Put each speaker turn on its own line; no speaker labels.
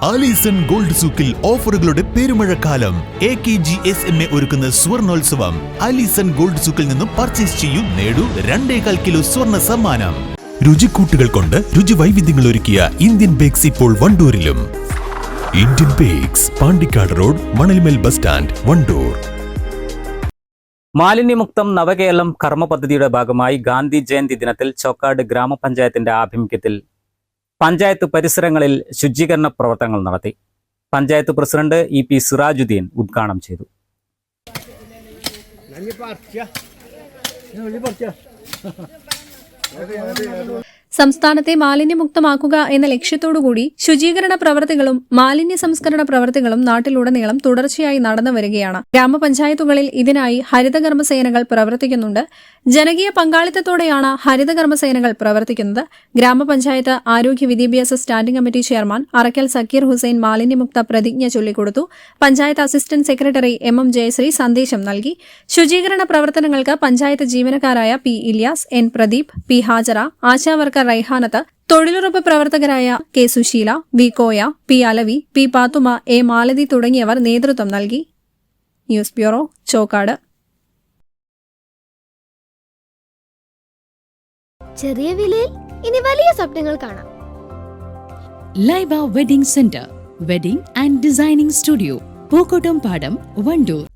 Alison gold സൂക്കിൽ ഓഫറുകളുടെ പെരുമഴക്കാലം. A K G S M A ഒരുക്കുന്ന സ്വർണോത്സവം. ആലീസൺ ഗോൾഡ് സൂക്കിൽ നിന്നും പർച്ചേസ് ചെയ്യൂ നേടൂ രണ്ടേകാൽ കിലോ സ്വർണ സമ്മാനം. രുചിക്കൂട്ടുകൾ കൊണ്ട് രുചി വൈവിധ്യങ്ങൾ ഒരുക്കിയ ഇന്ത്യൻ ബേക്സ് ഇപ്പോൾ വണ്ടൂരിലും. Indian Bakes Pandikkad road Manalmel bus stand Wandoor.
മാലിന്യമുക്തം നവകേരളം കർമ്മ പദ്ധതിയുടെ ഭാഗമായി ഗാന്ധി ജയന്തി ദിനത്തിൽ ചോക്കാട് ഗ്രാമപഞ്ചായത്തിന്റെ ആഭിമുഖ്യത്തിൽ പഞ്ചായത്ത് പരിസരങ്ങളിൽ ശുചീകരണ പ്രവർത്തനങ്ങൾ നടത്തി. Panchayat president E P Sirajuddeen ഉദ്ഘാടനം ചെയ്തു.
സംസ്ഥാനത്തെ മാലിന്യമുക്തമാക്കുക എന്ന ലക്ഷ്യത്തോടുകൂടി ശുചീകരണ പ്രവർത്തികളും മാലിന്യ സംസ്കരണ പ്രവർത്തികളും നാട്ടിലുടനീളം തുടർച്ചയായി നടന്നു വരികയാണ്. ഗ്രാമപഞ്ചായത്തുകളിൽ ഇതിനായി ഹരിതകർമ്മസേനകൾ പ്രവർത്തിക്കുന്നുണ്ട്. ജനകീയ പങ്കാളിത്തത്തോടെയാണ് ഹരിതകർമ്മസേനകൾ പ്രവർത്തിക്കുന്നത്. ഗ്രാമപഞ്ചായത്ത് ആരോഗ്യ വിദ്യാഭ്യാസ standing committee chairman Arakkal Sakkeer Hussain മാലിന്യമുക്ത പ്രതിജ്ഞ ചൊല്ലിക്കൊടുത്തു. Panchayat assistant secretary M M Jayasree സന്ദേശം നൽകി. ശുചീകരണ പ്രവർത്തനങ്ങൾക്ക് panchayat ജീവനക്കാരായ P Iliyas N Pradeep P Hajara ASHA worker Raihanath തൊഴിലുറപ്പ് പ്രവർത്തകരായ K Susheela V Koya P Alavi P Pathuma A Malathi തുടങ്ങിയവർ നേതൃത്വം നൽകി. News bureau Chokkad.
ചെറിയ വിലയിൽ ഇനി വലിയ സ്വപ്നങ്ങൾ കാണാം.
Laiba wedding centre wedding and designing studio Pookkottumpadam Wandoor.